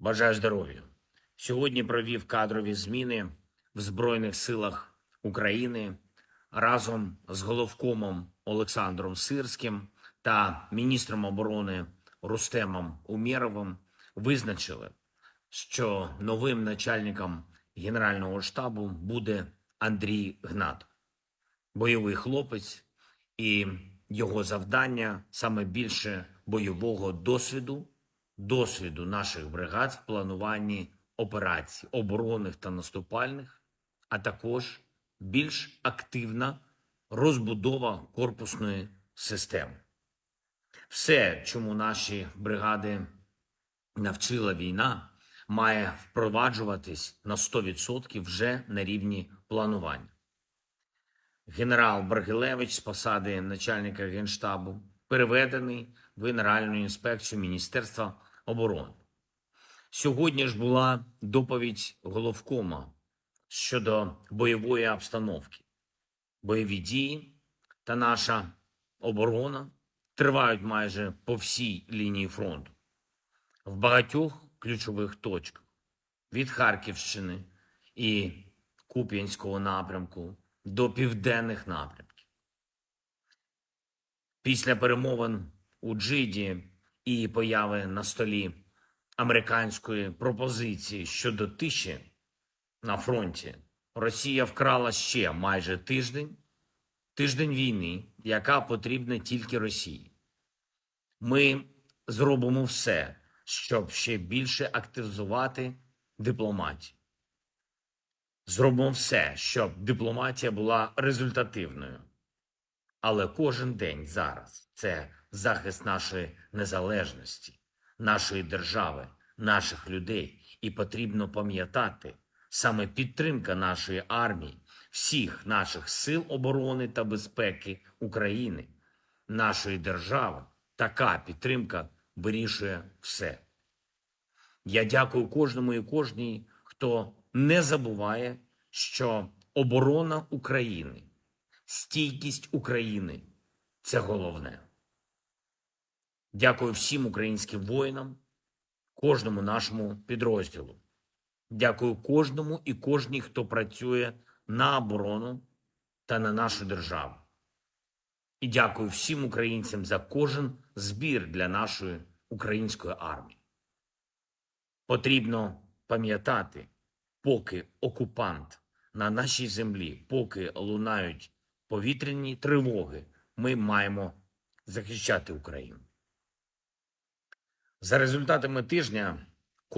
Бажаю здоров'я. Сьогодні провів кадрові зміни в Збройних силах України разом з головкомом Олександром Сирським та міністром оборони Рустемом Умєровим визначили, що новим начальником Генерального штабу буде Андрій Гнат, бойовий хлопець, і його завдання саме більше бойового досвіду, досвіду наших бригад в плануванні операцій оборонних та наступальних, а також більш активна розбудова корпусної системи. Все, чому наші бригади навчила війна, має впроваджуватись на 100% вже на рівні планування. Генерал Баргилевич з посади начальника генштабу переведений в Генеральну інспекцію Міністерства оборони. Сьогодні ж була доповідь головкома щодо бойової обстановки. Бойові дії та наша оборона тривають майже по всій лінії фронту в багатьох ключових точках від Харківщини і Куп'янського напрямку до південних напрямків. Після перемовин у Джиді і появи на столі американської пропозиції щодо тиші на фронті, Росія вкрала ще майже тиждень, тиждень війни, яка потрібна тільки Росії. Ми зробимо все, щоб ще більше активізувати дипломатію. Зробимо все, щоб дипломатія була результативною. Але кожен день зараз це захист нашої незалежності, нашої держави, наших людей. І потрібно пам'ятати саме підтримка нашої армії, всіх наших сил оборони та безпеки України, нашої держави. Така підтримка вирішує все. Я дякую кожному і кожній, хто не забуває, що оборона України, стійкість України це головне. Дякую всім українським воїнам, кожному нашому підрозділу. Дякую кожному і кожній, хто працює на оборону та на нашу державу. І дякую всім українцям за кожен збір для нашої української армії. Потрібно пам'ятати, поки окупант на нашій землі, поки лунають повітряні тривоги, ми маємо захищати Україну. За результатами тижня